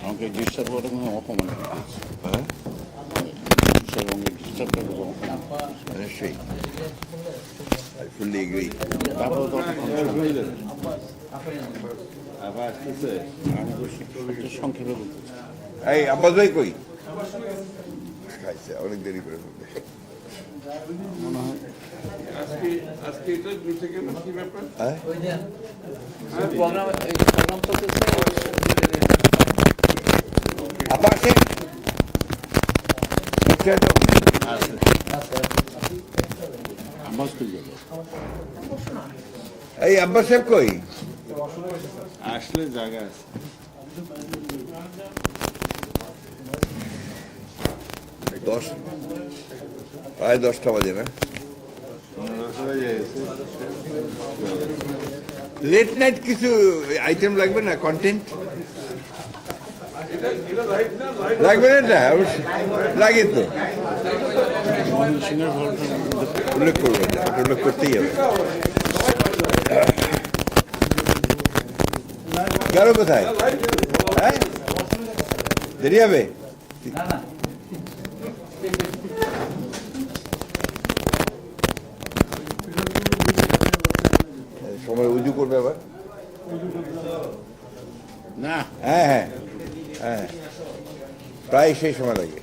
আমাকে ডিস্টার্ব করাটা কোনো হ্যাঁ আমাকে ডিস্টার্ব করাটা কোনো অপমান হয়ে। এই, আব্বাস কই খাইছে, অনেক দেরি করে ফেলবে আজকে আজকে এটা মিটে গেল কি ব্যাপার? হ্যাঁ? প্রোগ্রাম এই আব্বাস সাহেব কই? আসলে জায়গা আছে। দশ প্রায় দশটা বাজে না? লেট নাইট কিছু আইটেম লাগবে না? কন্টেন্ট লাগবে না? অবশ্যই। লাগে তো। উল্লেখ করব, উল্লেখ করতেই হবে। গেল কোথায়? হ্যাঁ? দেরি হবে? সময় উজু করবে আবার? না। হ্যাঁ হ্যাঁ হ্যাঁ। প্রায় সেই সময় লাগে।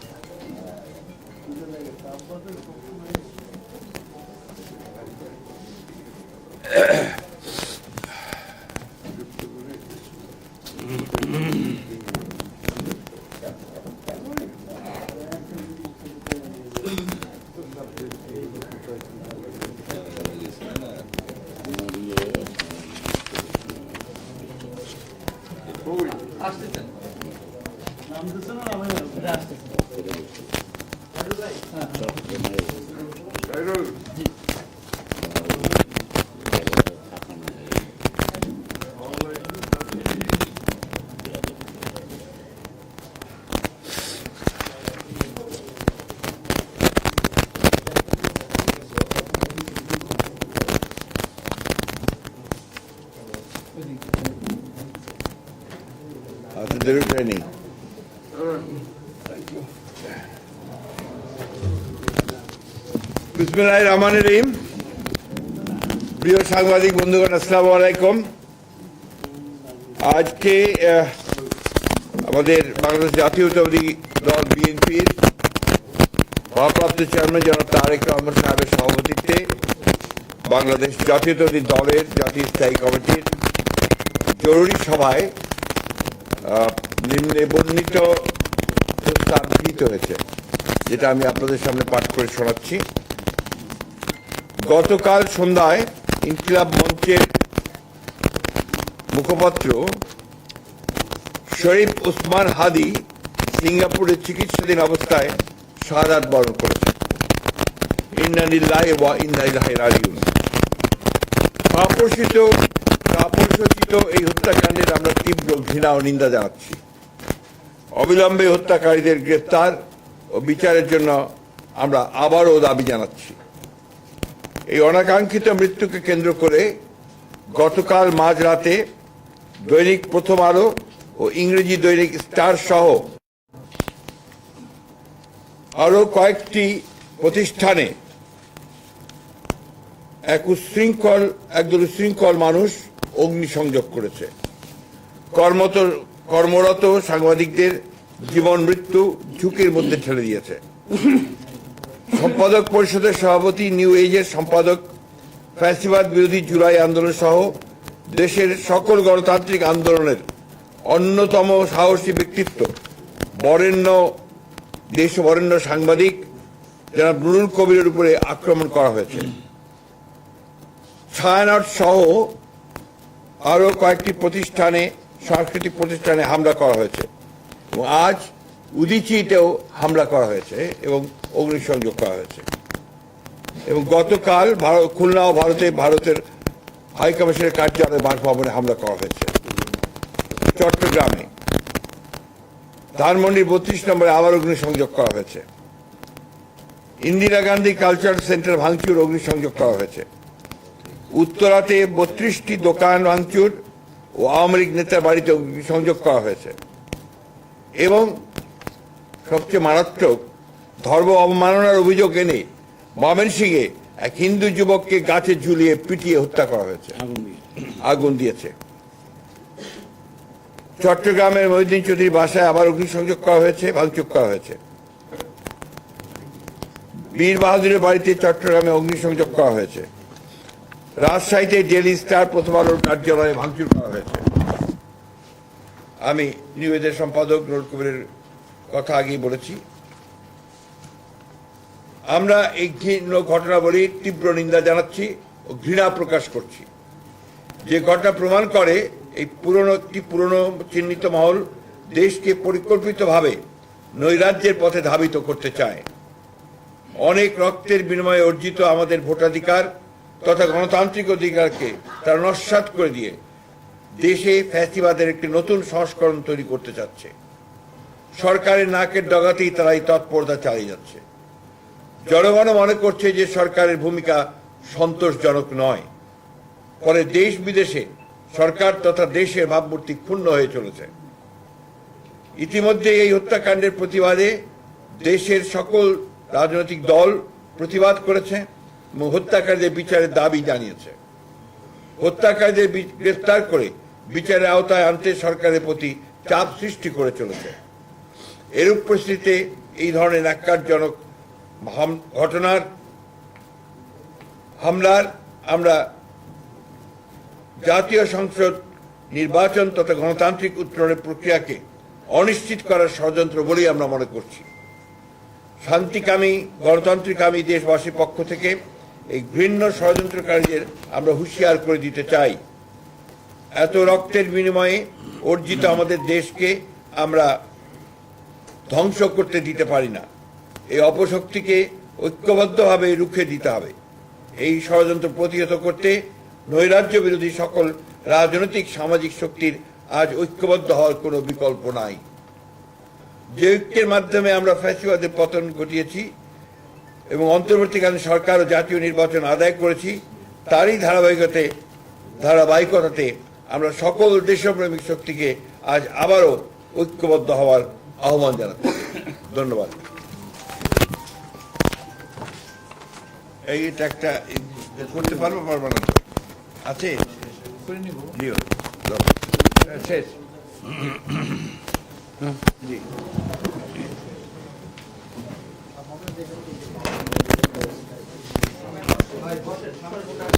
Açtırsın. Namdısın ama ne? Açtırsın. Hayır Bey. Hayır Bey. Thank you. Khairul আচ্ছা দেরি নেই বিসমিল্লাহ রহমান রহিম। প্রিয় সাংবাদিক বন্ধুগণ, আসসালামু আলাইকুম। আজকে আমাদের বাংলাদেশ জাতীয়তাবাদী দল বিএনপির ভারপ্রাপ্ত চেয়ারম্যান জনাব তারেক রহমান সাহেবের সভাপতিত্বে বাংলাদেশ জাতীয়তাবাদী দলের জাতীয় স্থায়ী কমিটির জরুরি সভায় নিম্নে বর্ণিত প্রস্তাব গৃহীত হয়েছে, যেটা আমি আপনাদের সামনে পাঠ করে শোনাচ্ছি। গতকাল সন্ধ্যায় ইনকিলাব মঞ্চের মুখপাত্র শরীফ ওসমান হাদি সিঙ্গাপুরে চিকিৎসাধীন অবস্থায় শাহাদাত বরণ করেছে ইন্নালিল্লাহি ওয়া ইন্না ইলাইহি রাজিউন। কাপুরসিত কাপুরসচিত এই হত্যাকাণ্ডের আমরা তীব্র ঘৃণা ও নিন্দা জানাচ্ছি। অবিলম্বে হত্যাকারীদের গ্রেফতার ও বিচারের জন্য আমরা আবারও দাবি জানাচ্ছি। এই অনাকাঙ্ক্ষিত মৃত্যুকে কেন্দ্র করে গতকাল মাঝরাতে দৈনিক প্রথম আলো ও ইংরেজি দৈনিক স্টার সহ আরও কয়েকটি প্রতিষ্ঠানে এক উশৃঙ্খল, একদল উশৃঙ্খল মানুষ অগ্নিসংযোগ করেছে। কর্মত, কর্মরত সাংবাদিকদের জীবন, মৃত্যু ঝুঁকির মধ্যে ঠেলে দিয়েছে। সম্পাদক পরিষদের সভাপতি নিউ এজের সম্পাদক, ফ্যাসিবাদ বিরোধী জুলাই আন্দোলন সহ দেশের সকল গণতান্ত্রিক আন্দোলনের অন্যতম সাহসী ব্যক্তিত্ব, বরেণ্য দেশ বরেণ্য সাংবাদিক যারা নুরুল কবিরের উপরে আক্রমণ করা হয়েছে। ছায়ানট সহ আরও কয়েকটি প্রতিষ্ঠানে, সাংস্কৃতিক প্রতিষ্ঠানে হামলা করা হয়েছে। এবং আজ উদিচিতেও হামলা করা হয়েছে এবং অগ্নিসংযোগ করা হয়েছে। এবং গতকাল ভারত, খুলনা ও ভারতে ভারতের হাইকমিশনের কার্যালয়ে বাসভবনে হামলা করা হয়েছে। চট্টগ্রামে। ধানমন্ডির বত্রিশ নম্বরে আবার অগ্নিসংযোগ করা হয়েছে। ইন্দিরা গান্ধী কালচার সেন্টার ভাঙচুর, অগ্নিসংযোগ করা হয়েছে। উত্তরাতে বত্রিশটি দোকান ভাঙচুর ও আওয়ামী লীগ নেতার বাড়িতে অগ্নিসংযোগ করা হয়েছে। এবং সবচেয়ে মারাত্মক ধর্ম অবমাননার অভিযোগ এনে ময়মনসিংহে এক হিন্দু যুবককে গাছে ঝুলিয়ে পিটিয়ে হত্যা করা হয়েছে। আগুন আগুন দিয়েছে। চট্টগ্রামের মহিউদ্দিন চৌধুরীর বাসায় আবার অগ্নিসংযোগ করা হয়েছে ভাঙচুর করা হয়েছে। বীর বাহাদুরের বাড়িতে চট্টগ্রামে অগ্নিসংযোগ করা হয়েছে। রাজশাহীতে ডেলি স্টার প্রথম আলোর কার্যালয়ে ভাঙচুর করা হয়েছে। আমি নিবেদের সম্পাদক নুর কবিরের কথা আগেই বলেছি। আমরা এই ঘৃণ্য ঘটনাবলীর তীব্র নিন্দা জানাচ্ছি ও ঘৃণা প্রকাশ করছি। যে ঘটনা প্রমাণ করে এই পুরনো একটি পুরনো চিহ্নিত মহল দেশকে পরিকল্পিতভাবে নৈরাজ্যের পথে ধাবিত করতে চায়। অনেক রক্তের বিনিময়ে অর্জিত আমাদের ভোটাধিকার তথা গণতান্ত্রিক অধিকারকে তারা নস্বাত করে দিয়ে দেশে ফ্যাসিবাদের একটি নতুন সংস্করণ তৈরি করতে চাচ্ছে। সরকারের নাকের ডগাতেই তারা এই তৎপরতা চালিয়ে যাচ্ছে। জনগণ মনে করছে যে সরকারের ভূমিকা সন্তোষজনক নয়। ফলে দেশ বিদেশে সরকার তথা দেশের ভাবমূর্তি ক্ষুণ্ণ হয়ে চলেছে। ইতিমধ্যে এই হত্যাকাণ্ডের প্রতিবাদে দেশের সকল রাজনৈতিক দল প্রতিবাদ করেছে। হত্যাকারীদের বিচারের দাবি জানিয়েছে। হত্যাকারীদের গ্রেফতার করে বিচারের আওতায় আনতে সরকারের প্রতি চাপ সৃষ্টি করে চলেছে। এরূপ পরিস্থিতিতে এই ধরনের ন্যাক্কারজনক ঘটনার হামলার আমরা জাতীয় সংসদ নির্বাচন তথা গণতান্ত্রিক উত্তরণের প্রক্রিয়াকে অনিশ্চিত করার ষড়যন্ত্র বলেই আমরা মনে করছি। শান্তিকামী, গণতান্ত্রিকামী দেশবাসীর পক্ষ থেকে এই ঘৃণ্য ষড়যন্ত্রকারীদের আমরা হুঁশিয়ার করে দিতে চাই। এত রক্তের বিনিময়ে অর্জিত আমাদের দেশকে আমরা ধ্বংস করতে দিতে পারি না। এই অপশক্তিকে ঐক্যবদ্ধভাবে রুখে দিতে হবে। এই ষড়যন্ত্র প্রতিহত করতে নৈরাজ্য বিরোধী সকল রাজনৈতিক সামাজিক শক্তির আজ ঐক্যবদ্ধ হওয়ার কোনো বিকল্প নাই। যে ঐক্যের মাধ্যমে আমরা ফ্যাসিবাদের পতন ঘটিয়েছি এবং অন্তর্বর্তীকালীন সরকার ও জাতীয় নির্বাচন আদায় করেছি তারই ধারাবাহিকতে ধারাবাহিকতাতে আমরা সকল দেশপ্রেমিক শক্তিকে আজ আবারও ঐক্যবদ্ধ হওয়ার আহ্বান জানাচ্ছি। ধন্যবাদ। এই এটা একটা করতে পারব পারব না? আছে? করে নিব দিও দাও। ভাই বসেন